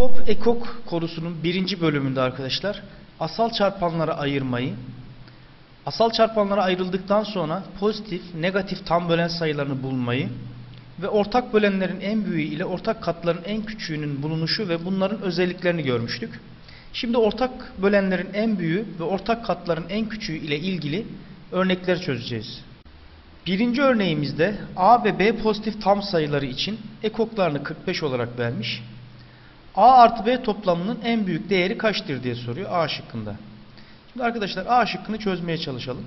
EBOB EKOK konusunun birinci bölümünde arkadaşlar asal çarpanlara ayırmayı, asal çarpanlara ayrıldıktan sonra pozitif, negatif tam bölen sayılarını bulmayı ve ortak bölenlerin en büyüğü ile ortak katların en küçüğünün bulunuşu ve bunların özelliklerini görmüştük. Şimdi ortak bölenlerin en büyüğü ve ortak katların en küçüğü ile ilgili örnekler çözeceğiz. Birinci örneğimizde A ve B pozitif tam sayıları için ekoklarını 45 olarak vermiş. A artı B toplamının en büyük değeri kaçtır diye soruyor A şıkkında. Şimdi arkadaşlar A şıkkını çözmeye çalışalım.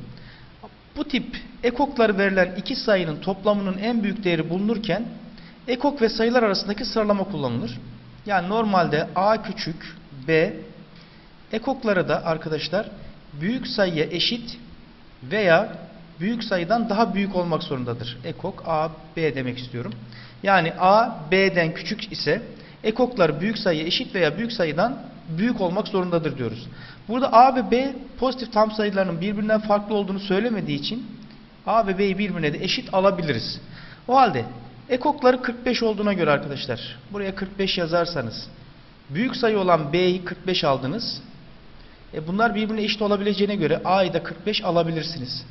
Bu tip ekokları verilen iki sayının toplamının en büyük değeri bulunurken ekok ve sayılar arasındaki sıralama kullanılır. Yani normalde A küçük B ekokları da arkadaşlar büyük sayıya eşit veya büyük sayıdan daha büyük olmak zorundadır. Ekok A, B demek istiyorum. Yani A, B'den küçük ise ekoklar büyük sayıya eşit veya büyük sayıdan büyük olmak zorundadır diyoruz. Burada A ve B pozitif tam sayılarının birbirinden farklı olduğunu söylemediği için A ve B'yi birbirine de eşit alabiliriz. O halde ekokları 45 olduğuna göre arkadaşlar buraya 45 yazarsanız büyük sayı olan B'yi 45 aldınız. E bunlar birbirine eşit olabileceğine göre A'yı da 45 alabilirsiniz.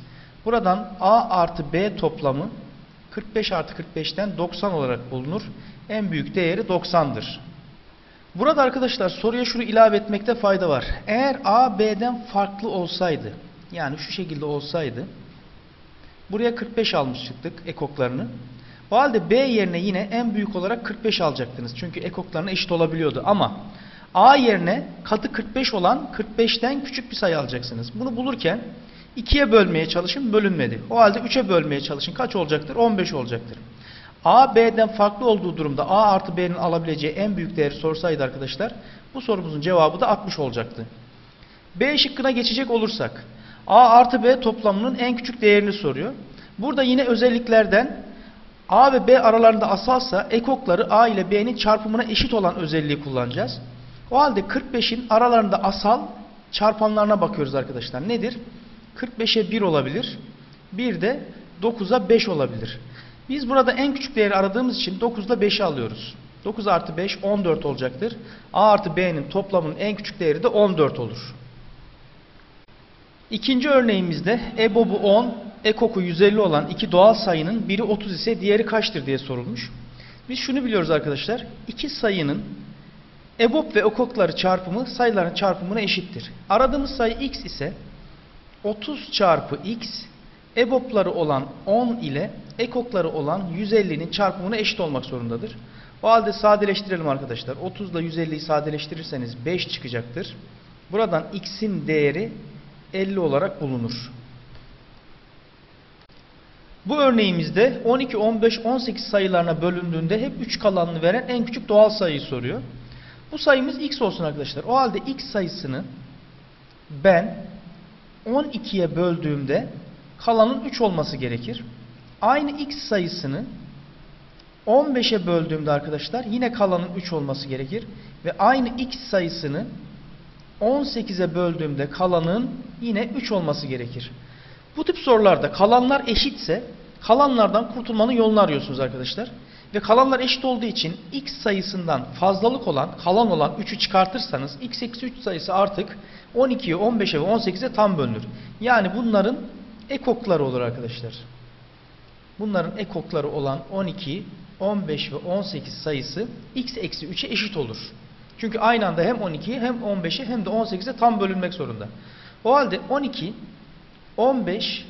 Buradan A artı B toplamı 45 artı 45'ten 90 olarak bulunur. En büyük değeri 90'dır. Burada arkadaşlar soruya şunu ilave etmekte fayda var. Eğer A B'den farklı olsaydı yani şu şekilde olsaydı buraya 45 almış çıktık ekoklarını. O halde B yerine yine en büyük olarak 45 alacaktınız. Çünkü ekoklarına eşit olabiliyordu. Ama A yerine katı 45 olan 45'ten küçük bir sayı alacaksınız. Bunu bulurken 2'ye bölmeye çalışın bölünmedi. O halde 3'e bölmeye çalışın. Kaç olacaktır? 15 olacaktır. A, B'den farklı olduğu durumda A artı B'nin alabileceği en büyük değeri sorsaydı arkadaşlar bu sorumuzun cevabı da 60 olacaktı. B şıkkına geçecek olursak A artı B toplamının en küçük değerini soruyor. Burada yine özelliklerden A ve B aralarında asalsa ekokları A ile B'nin çarpımına eşit olan özelliği kullanacağız. O halde 45'in aralarında asal çarpanlarına bakıyoruz arkadaşlar. Nedir? 45'e 1 olabilir. Bir de 9'a 5 olabilir. Biz burada en küçük değeri aradığımız için 9 ile 5'i alıyoruz. 9 artı 5 14 olacaktır. A artı B'nin toplamının en küçük değeri de 14 olur. İkinci örneğimizde EBOB'u 10, EKOK'u 150 olan iki doğal sayının biri 30 ise diğeri kaçtır diye sorulmuş. Biz şunu biliyoruz arkadaşlar. İki sayının EBOB ve EKOK'ları çarpımı sayıların çarpımına eşittir. Aradığımız sayı x ise 30 çarpı x EBOB'ları olan 10 ile ekokları olan 150'nin çarpımına eşit olmak zorundadır. O halde sadeleştirelim arkadaşlar. 30 ile 150'yi sadeleştirirseniz 5 çıkacaktır. Buradan x'in değeri 50 olarak bulunur. Bu örneğimizde 12, 15, 18 sayılarına bölündüğünde hep 3 kalanını veren en küçük doğal sayıyı soruyor. Bu sayımız x olsun arkadaşlar. O halde x sayısını ben 12'ye böldüğümde kalanın 3 olması gerekir. Aynı x sayısını 15'e böldüğümde arkadaşlar yine kalanın 3 olması gerekir. Ve aynı x sayısını 18'e böldüğümde kalanın yine 3 olması gerekir. Bu tip sorularda kalanlar eşitse kalanlardan kurtulmanın yolunu arıyorsunuz arkadaşlar. Ve kalanlar eşit olduğu için x sayısından fazlalık olan kalan olan 3'ü çıkartırsanız x eksi 3 sayısı artık 12'ye 15'e ve 18'e tam bölünür. Yani bunların ekokları olur arkadaşlar. Bunların ekokları olan 12, 15 ve 18 sayısı x eksi 3'e eşit olur. Çünkü aynı anda hem 12'ye hem 15'e hem de 18'e tam bölünmek zorunda. O halde 12, 15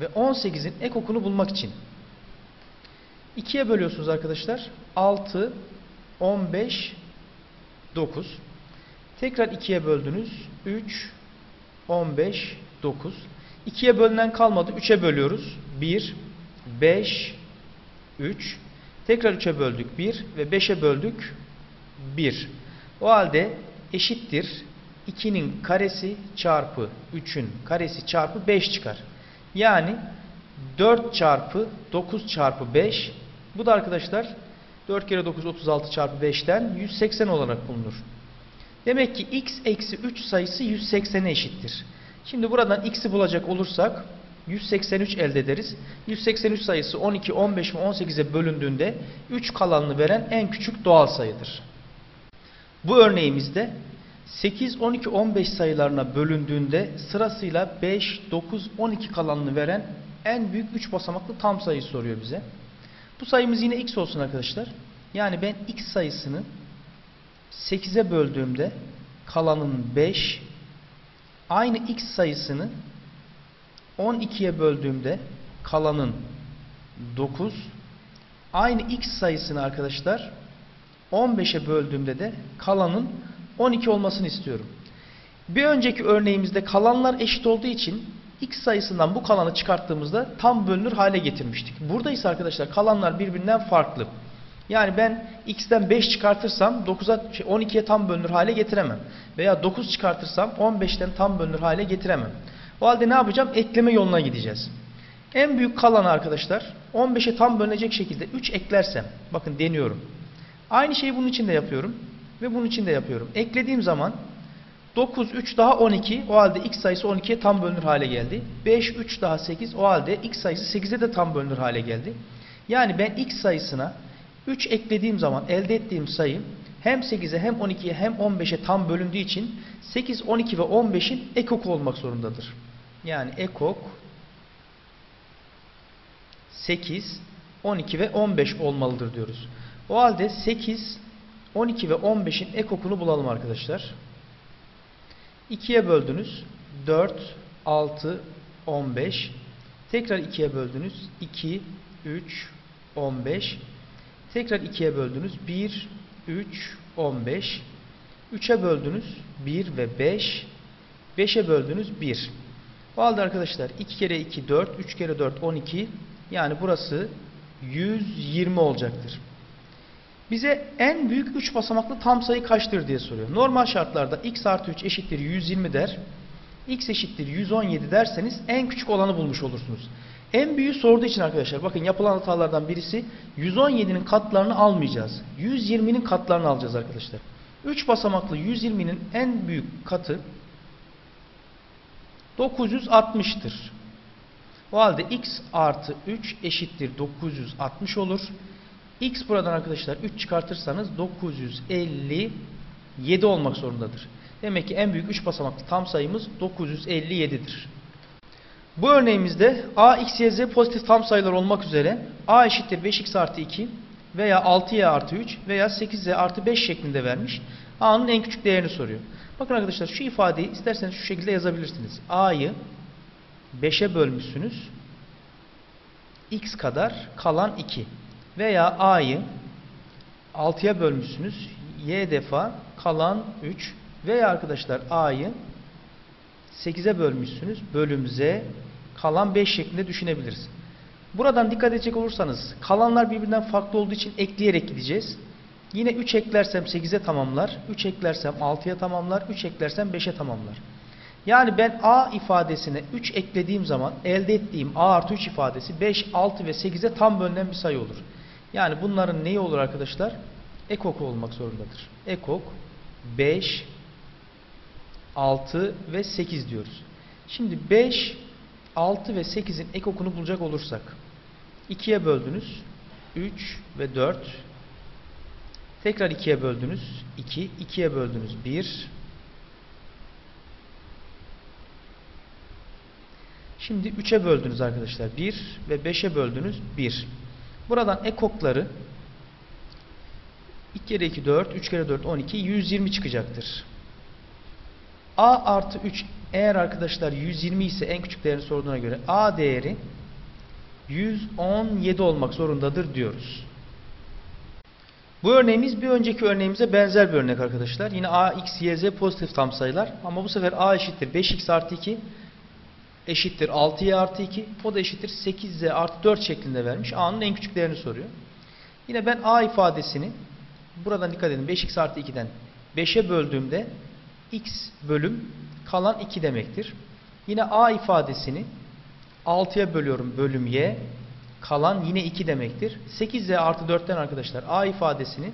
ve 18'in ekokunu bulmak için 2'ye bölüyorsunuz arkadaşlar. 6, 15, 9. Tekrar 2'ye böldünüz. 3, 15, 9. 2'ye bölünen kalmadı. 3'e bölüyoruz. 1, 5, 3. Tekrar 3'e böldük 1 ve 5'e böldük 1. O halde eşittir 2'nin karesi çarpı 3'ün karesi çarpı 5 çıkar. Yani 4 çarpı 9 çarpı 5 bu da arkadaşlar 4 kere 9 36 çarpı 5'ten 180 olarak bulunur. Demek ki x eksi 3 sayısı 180'e eşittir. Şimdi buradan x'i bulacak olursak 183 elde ederiz. 183 sayısı 12, 15 ve 18'e bölündüğünde 3 kalanını veren en küçük doğal sayıdır. Bu örneğimizde 8, 12, 15 sayılarına bölündüğünde sırasıyla 5, 9, 12 kalanını veren en büyük 3 basamaklı tam sayı soruyor bize. Bu sayımız yine x olsun arkadaşlar. Yani ben x sayısını 8'e böldüğümde kalanın 5, aynı x sayısını 12'ye böldüğümde kalanın 9, aynı x sayısını arkadaşlar 15'e böldüğümde de kalanın 12 olmasını istiyorum. Bir önceki örneğimizde kalanlar eşit olduğu için x sayısından bu kalanı çıkarttığımızda tam bölünür hale getirmiştik. Burada ise arkadaşlar kalanlar birbirinden farklı. Yani ben x'ten 5 çıkartırsam 9'a şey 12'ye tam bölünür hale getiremem. Veya 9 çıkartırsam 15'ten tam bölünür hale getiremem. O halde ne yapacağım? Ekleme yoluna gideceğiz. En büyük kalanı arkadaşlar 15'e tam bölünecek şekilde 3 eklersem bakın deniyorum. Aynı şeyi bunun için de yapıyorum ve bunun için de yapıyorum. Eklediğim zaman 9, 3 daha 12 o halde x sayısı 12'ye tam bölünür hale geldi. 5, 3 daha 8 o halde x sayısı 8'e de tam bölünür hale geldi. Yani ben x sayısına 3 eklediğim zaman elde ettiğim sayı hem 8'e hem 12'ye hem 15'e tam bölündüğü için 8, 12 ve 15'in ekok olmak zorundadır. Yani ekok 8, 12 ve 15 olmalıdır diyoruz. O halde 8, 12 ve 15'in ekokunu bulalım arkadaşlar. 2'ye böldünüz. 4, 6, 15. Tekrar 2'ye böldünüz. 2, 3, 15. Tekrar 2'ye böldünüz. 1, 3, 15. 3'e böldünüz. 1 ve 5. 5'e böldünüz. 1. O halde arkadaşlar 2 kere 2 4, 3 kere 4 12. Yani burası 120 olacaktır. Bize en büyük 3 basamaklı tam sayı kaçtır diye soruyor. Normal şartlarda x artı 3 eşittir 120 der. x eşittir 117 derseniz en küçük olanı bulmuş olursunuz. En büyüğü sorduğu için arkadaşlar bakın yapılan hatalardan birisi 117'nin katlarını almayacağız. 120'nin katlarını alacağız arkadaşlar. 3 basamaklı 120'nin en büyük katı 960'tır. O halde x artı 3 eşittir 960 olur. X buradan arkadaşlar 3 çıkartırsanız 957 olmak zorundadır. Demek ki en büyük 3 basamaklı tam sayımız 957'dir. Bu örneğimizde a, x, y, z pozitif tam sayılar olmak üzere a eşittir 5x artı 2 veya 6y artı 3 veya 8z artı 5 şeklinde vermiş. a'nın en küçük değerini soruyor. Bakın arkadaşlar şu ifadeyi isterseniz şu şekilde yazabilirsiniz. a'yı 5'e bölmüşsünüz. x kadar kalan 2. Veya a'yı 6'ya bölmüşsünüz. y defa kalan 3. Veya arkadaşlar a'yı 8'e bölmüşsünüz. Bölüm z kalan 5 şeklinde düşünebiliriz. Buradan dikkat edecek olursanız kalanlar birbirinden farklı olduğu için ekleyerek gideceğiz. Yine 3 eklersem 8'e tamamlar. 3 eklersem 6'ya tamamlar. 3 eklersem 5'e tamamlar. Yani ben a ifadesine 3 eklediğim zaman elde ettiğim a artı 3 ifadesi 5, 6 ve 8'e tam bölünen bir sayı olur. Yani bunların neyi olur arkadaşlar? Ekok olmak zorundadır. Ekok 5, 6 ve 8 diyoruz. Şimdi 5, 6 ve 8'in ekokunu bulacak olursak 2'ye böldünüz 3 ve 4 tekrar 2'ye böldünüz 2, 2'ye böldünüz 1 Şimdi 3'e böldünüz arkadaşlar 1 ve 5'e böldünüz 1 Buradan ekokları 2 kere 2 4, 3 kere 4 12, 120 çıkacaktır. A artı 3 eğer arkadaşlar 120 ise en küçük değerini sorduğuna göre A değeri 117 olmak zorundadır diyoruz. Bu örneğimiz bir önceki örneğimize benzer bir örnek arkadaşlar. Yine A, X, Y, Z pozitif tam sayılar. Ama bu sefer A eşittir 5X artı 2 eşittir 6y artı 2. O da eşittir 8z artı 4 şeklinde vermiş. A'nın en küçük değerini soruyor. Yine ben A ifadesini buradan dikkat edin 5x artı 2'den 5'e böldüğümde x bölüm kalan 2 demektir. Yine A ifadesini 6'ya bölüyorum bölüm y kalan yine 2 demektir. 8z artı 4'ten arkadaşlar A ifadesini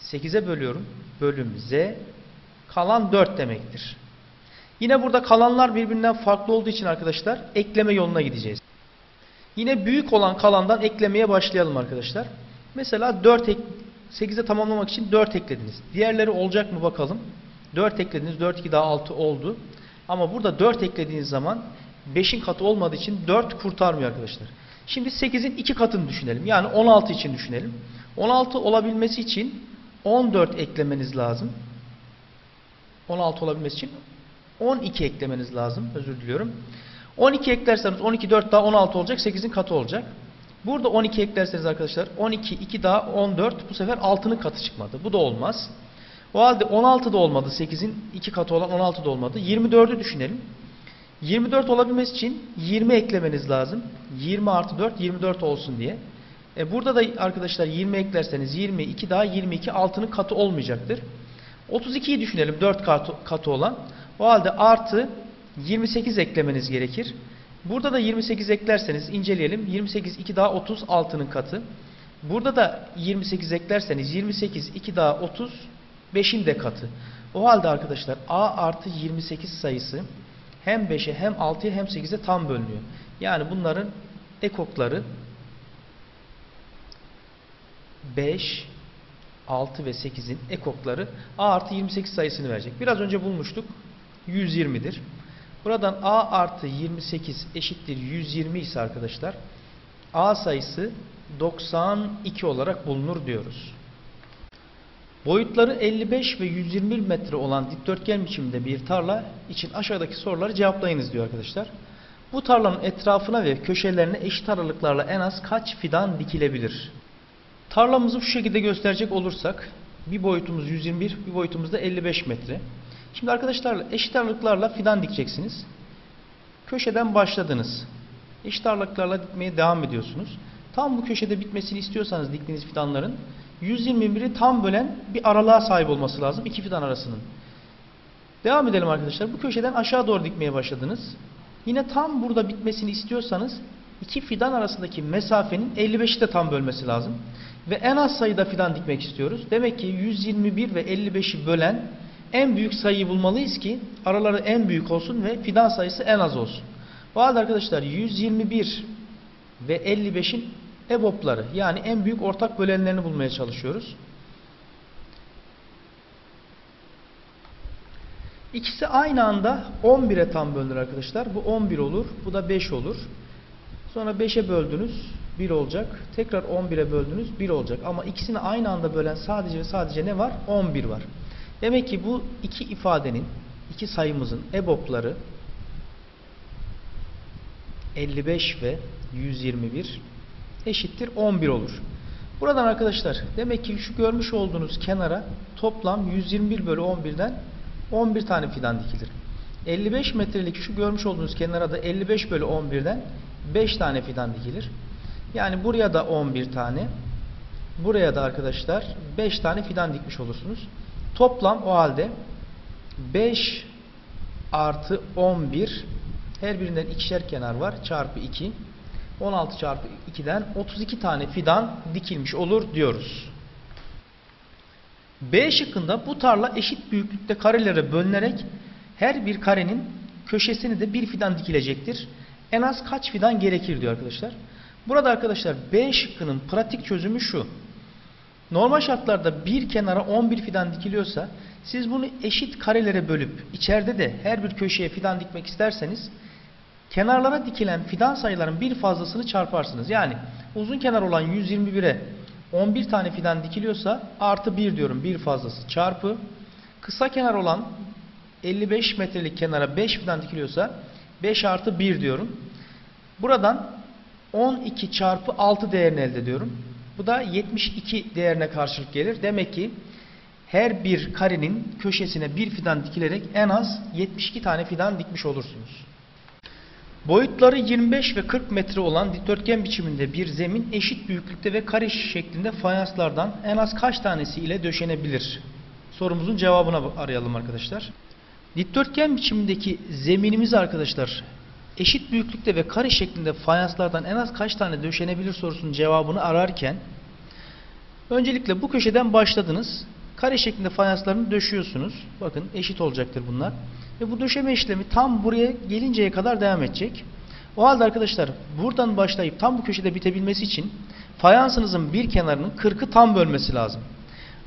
8'e bölüyorum bölüm z kalan 4 demektir. Yine burada kalanlar birbirinden farklı olduğu için arkadaşlar ekleme yoluna gideceğiz. Yine büyük olan kalandan eklemeye başlayalım arkadaşlar. Mesela 4 ek 8'e tamamlamak için 4 eklediniz. Diğerleri olacak mı bakalım. 4 eklediniz. 4 2 daha 6 oldu. Ama burada 4 eklediğiniz zaman 5'in katı olmadığı için 4 kurtarmıyor arkadaşlar. Şimdi 8'in 2 katını düşünelim. Yani 16 için düşünelim. 16 olabilmesi için 14 eklemeniz lazım. 16 olabilmesi için 12 eklemeniz lazım. Özür diliyorum. 12 eklerseniz 12 4 daha 16 olacak. 8'in katı olacak. Burada 12 eklerseniz arkadaşlar 12 2 daha 14 bu sefer 6'nın katı çıkmadı. Bu da olmaz. O halde 16 da olmadı. 8'in 2 katı olan 16 da olmadı. 24'ü düşünelim. 24 olabilmesi için 20 eklemeniz lazım. 20 artı 4 24 olsun diye. E burada da arkadaşlar 20 eklerseniz 20 2 daha 22 6'nın katı olmayacaktır. 32'yi düşünelim 4 katı, katı olan. O halde artı 28 eklemeniz gerekir. Burada da 28 eklerseniz inceleyelim. 28 2 daha 30 6'nın katı. Burada da 28 eklerseniz 28 2 daha 30 5'in de katı. O halde arkadaşlar A artı 28 sayısı hem 5'e hem 6'ya hem 8'e tam bölünüyor. Yani bunların ekokları 5, 6 ve 8'in ekokları A artı 28 sayısını verecek. Biraz önce bulmuştuk. 120'dir. Buradan A artı 28 eşittir 120 ise arkadaşlar A sayısı 92 olarak bulunur diyoruz. Boyutları 55 ve 120 metre olan dikdörtgen biçiminde bir tarla için aşağıdaki soruları cevaplayınız diyor arkadaşlar. Bu tarlanın etrafına ve köşelerine eşit aralıklarla en az kaç fidan dikilebilir? Tarlamızı şu şekilde gösterecek olursak bir boyutumuz 121, bir boyutumuz da 55 metre. Şimdi arkadaşlar eşit aralıklarla fidan dikeceksiniz. Köşeden başladınız. Eşit aralıklarla dikmeye devam ediyorsunuz. Tam bu köşede bitmesini istiyorsanız diktiğiniz fidanların 121'i tam bölen bir aralığa sahip olması lazım iki fidan arasının. Devam edelim arkadaşlar. Bu köşeden aşağı doğru dikmeye başladınız. Yine tam burada bitmesini istiyorsanız iki fidan arasındaki mesafenin 55'i de tam bölmesi lazım. Ve en az sayıda fidan dikmek istiyoruz. Demek ki 121 ve 55'i bölen en büyük sayıyı bulmalıyız ki araları en büyük olsun ve fidan sayısı en az olsun. Bu arkadaşlar 121 ve 55'in EBOB'ları yani en büyük ortak bölenlerini bulmaya çalışıyoruz. İkisi aynı anda 11'e tam bölünür arkadaşlar. Bu 11 olur. Bu da 5 olur. Sonra 5'e böldünüz 1 olacak. Tekrar 11'e böldünüz 1 olacak. Ama ikisini aynı anda bölen sadece ve sadece ne var? 11 var. Demek ki bu iki ifadenin, iki sayımızın EBOB'ları 55 ve 121 eşittir 11 olur. Buradan arkadaşlar demek ki şu görmüş olduğunuz kenara toplam 121 bölü 11'den 11 tane fidan dikilir. 55 metrelik şu görmüş olduğunuz kenara da 55 bölü 11'den 5 tane fidan dikilir. Yani buraya da 11 tane. Buraya da arkadaşlar 5 tane fidan dikmiş olursunuz. Toplam o halde 5 artı 11 her birinden ikişer kenar var. Çarpı 2. 16 çarpı 2'den 32 tane fidan dikilmiş olur diyoruz. B şıkkında bu tarla eşit büyüklükte karelere bölünerek her bir karenin köşesine de bir fidan dikilecektir. En az kaç fidan gerekir diyor arkadaşlar. Burada arkadaşlar B şıkkının pratik çözümü şu. Normal şartlarda bir kenara 11 fidan dikiliyorsa siz bunu eşit karelere bölüp içeride de her bir köşeye fidan dikmek isterseniz kenarlara dikilen fidan sayıların bir fazlasını çarparsınız. Yani uzun kenar olan 121'e 11 tane fidan dikiliyorsa artı 1 diyorum bir fazlası çarpı kısa kenar olan 55 metrelik kenara 5 fidan dikiliyorsa 5 artı 1 diyorum. Buradan 12 çarpı 6 değerini elde ediyorum. Bu da 72 değerine karşılık gelir. Demek ki her bir karenin köşesine bir fidan dikilerek en az 72 tane fidan dikmiş olursunuz. Boyutları 25 ve 40 metre olan dikdörtgen biçiminde bir zemin eşit büyüklükte ve kare şeklinde fayanslardan en az kaç tanesi ile döşenebilir? Sorumuzun cevabını arayalım arkadaşlar. Dikdörtgen biçimindeki zeminimiz arkadaşlar eşit büyüklükte ve kare şeklinde fayanslardan en az kaç tane döşenebilir sorusunun cevabını ararken öncelikle bu köşeden başladınız. Kare şeklinde fayanslarını döşüyorsunuz. Bakın eşit olacaktır bunlar. Ve bu döşeme işlemi tam buraya gelinceye kadar devam edecek. O halde arkadaşlar buradan başlayıp tam bu köşede bitebilmesi için fayansınızın bir kenarının 40'ı tam bölmesi lazım.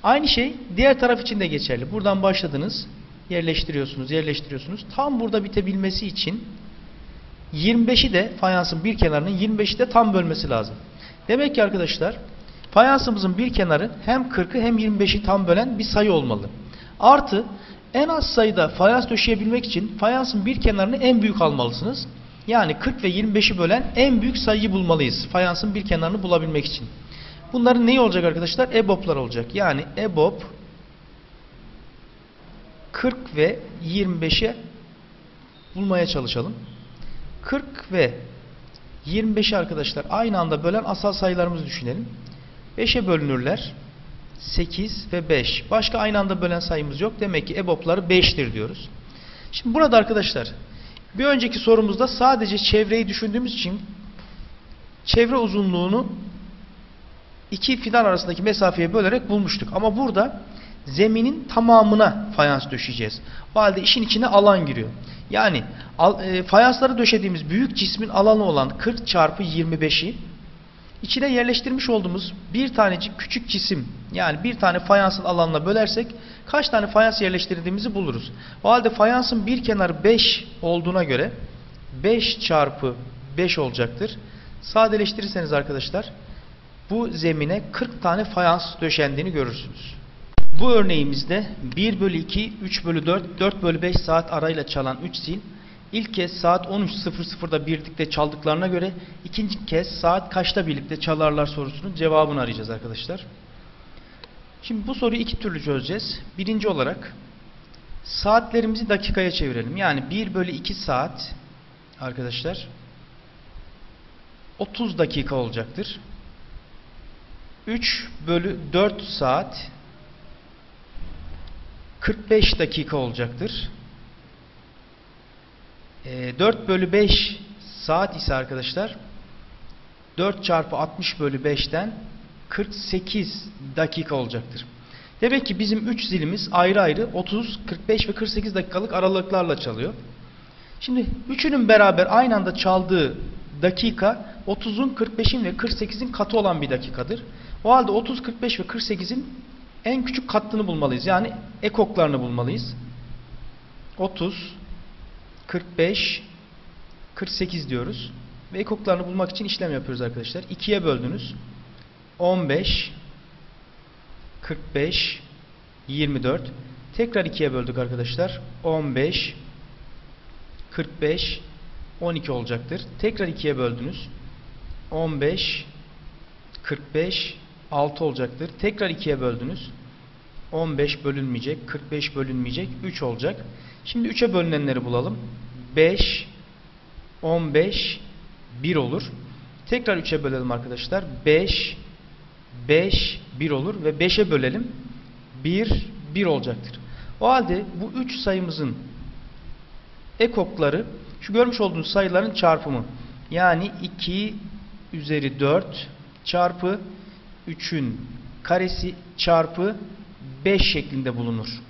Aynı şey diğer taraf için de geçerli. Buradan başladınız. Yerleştiriyorsunuz, yerleştiriyorsunuz. Tam burada bitebilmesi için 25'i de fayansın bir kenarının 25'i de tam bölmesi lazım. Demek ki arkadaşlar fayansımızın bir kenarı hem 40'ı hem 25'i tam bölen bir sayı olmalı. Artı en az sayıda fayans döşeyebilmek için fayansın bir kenarını en büyük almalısınız. Yani 40 ve 25'i bölen en büyük sayıyı bulmalıyız. Fayansın bir kenarını bulabilmek için. Bunların neyi olacak arkadaşlar? EBOB'lar olacak. Yani EBOB 40 ve 25'e bulmaya çalışalım. 40 ve 25'i arkadaşlar aynı anda bölen asal sayılarımızı düşünelim. 5'e bölünürler. 8 ve 5. Başka aynı anda bölen sayımız yok. Demek ki EBOB'ları 5'tir diyoruz. Şimdi burada arkadaşlar bir önceki sorumuzda sadece çevreyi düşündüğümüz için çevre uzunluğunu iki fidan arasındaki mesafeye bölerek bulmuştuk. Ama burada zeminin tamamına fayans döşeyeceğiz. O halde işin içine alan giriyor. Yani e, fayansları döşediğimiz büyük cismin alanı olan 40 çarpı 25'i içine yerleştirmiş olduğumuz bir tanecik küçük cisim yani bir tane fayansın alanına bölersek kaç tane fayans yerleştirdiğimizi buluruz. O halde fayansın bir kenarı 5 olduğuna göre 5 çarpı 5 olacaktır. Sadeleştirirseniz arkadaşlar bu zemine 40 tane fayans döşendiğini görürsünüz. Bu örneğimizde 1 bölü 2, 3 bölü 4, 4 bölü 5 saat arayla çalan 3 zil ilk kez saat 13.00'da birlikte çaldıklarına göre ikinci kez saat kaçta birlikte çalarlar sorusunun cevabını arayacağız arkadaşlar. Şimdi bu soruyu iki türlü çözeceğiz. Birinci olarak saatlerimizi dakikaya çevirelim. Yani 1 bölü 2 saat arkadaşlar 30 dakika olacaktır. 3 bölü 4 saat 45 dakika olacaktır. E, 4 bölü 5 saat ise arkadaşlar 4 çarpı 60 bölü 5'ten 48 dakika olacaktır. Demek ki bizim 3 zilimiz ayrı ayrı 30, 45 ve 48 dakikalık aralıklarla çalıyor. Şimdi üçünün beraber aynı anda çaldığı dakika 30'un, 45'in ve 48'in katı olan bir dakikadır. O halde 30, 45 ve 48'in en küçük katlını bulmalıyız. Yani ekoklarını bulmalıyız. 30, 45, 48 diyoruz. Ve ekoklarını bulmak için işlem yapıyoruz arkadaşlar. 2'ye böldünüz. 15, 45, 24. Tekrar 2'ye böldük arkadaşlar. 15, 45, 12 olacaktır. Tekrar 2'ye böldünüz. 15, 45, 6 olacaktır. Tekrar 2'ye böldünüz. 15 bölünmeyecek, 45 bölünmeyecek, 3 olacak. Şimdi 3'e bölünenleri bulalım. 5, 15, 1 olur. Tekrar 3'e bölelim arkadaşlar. 5, 5, 1 olur ve 5'e bölelim. 1, 1 olacaktır. O halde bu 3 sayımızın ekokları şu görmüş olduğunuz sayıların çarpımı. Yani 2 üzeri 4 çarpı 3'ün karesi çarpı 5 şeklinde bulunur.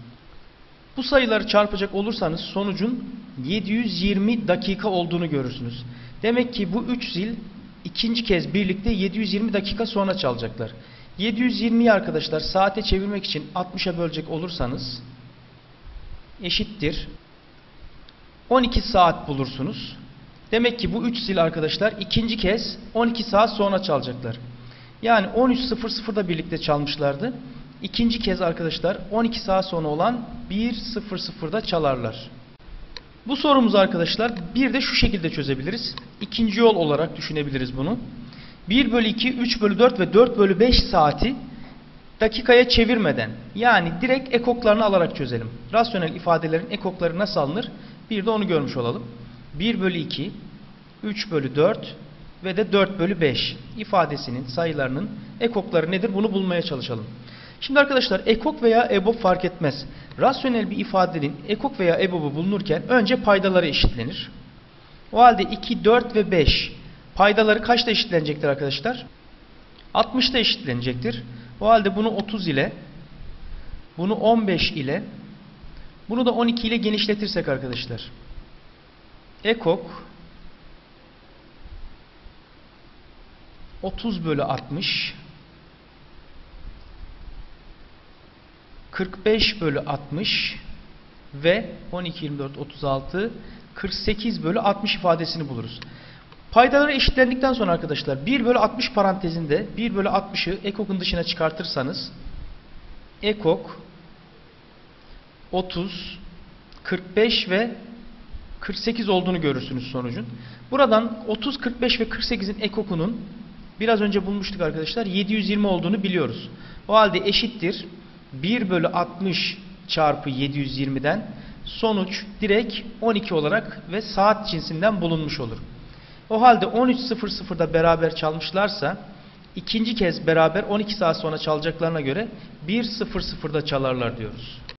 Bu sayıları çarpacak olursanız sonucun 720 dakika olduğunu görürsünüz. Demek ki bu 3 zil ikinci kez birlikte 720 dakika sonra çalacaklar. 720'yi arkadaşlar saate çevirmek için 60'a bölecek olursanız eşittir 12 saat bulursunuz. Demek ki bu 3 zil arkadaşlar ikinci kez 12 saat sonra çalacaklar. Yani 13.00'da birlikte çalmışlardı. İkinci kez arkadaşlar 12 saat sonra olan 1.00'da çalarlar. Bu sorumuzu arkadaşlar bir de şu şekilde çözebiliriz. İkinci yol olarak düşünebiliriz bunu. 1 bölü 2, 3 bölü 4 ve 4 bölü 5 saati dakikaya çevirmeden yani direkt ekoklarını alarak çözelim. Rasyonel ifadelerin ekokları nasıl alınır? Bir de onu görmüş olalım. 1 bölü 2, 3 bölü 4 ve de 4 bölü 5 ifadesinin sayılarının ekokları nedir? Bunu bulmaya çalışalım. Şimdi arkadaşlar ekok veya EBOB fark etmez. Rasyonel bir ifadenin ekok veya EBOB'u bulunurken önce paydaları eşitlenir. O halde 2, 4 ve 5 paydaları kaçta eşitlenecektir arkadaşlar? 60'da eşitlenecektir. O halde bunu 30 ile bunu 15 ile bunu da 12 ile genişletirsek arkadaşlar. Ekok 30 bölü 60 45 bölü 60 ve 12, 24, 36, 48 bölü 60 ifadesini buluruz. Paydaları eşitlendikten sonra arkadaşlar 1 bölü 60 parantezinde 1 bölü 60'ı ekokun dışına çıkartırsanız ekok 30, 45 ve 48 olduğunu görürsünüz sonucun. Buradan 30, 45 ve 48'in ekokunun biraz önce bulmuştuk arkadaşlar 720 olduğunu biliyoruz. O halde eşittir 1 bölü 60 çarpı 720'den sonuç direkt 12 olarak ve saat cinsinden bulunmuş olur. O halde 13.00'da beraber çalmışlarsa ikinci kez beraber 12 saat sonra çalacaklarına göre 1.00'da çalarlar diyoruz.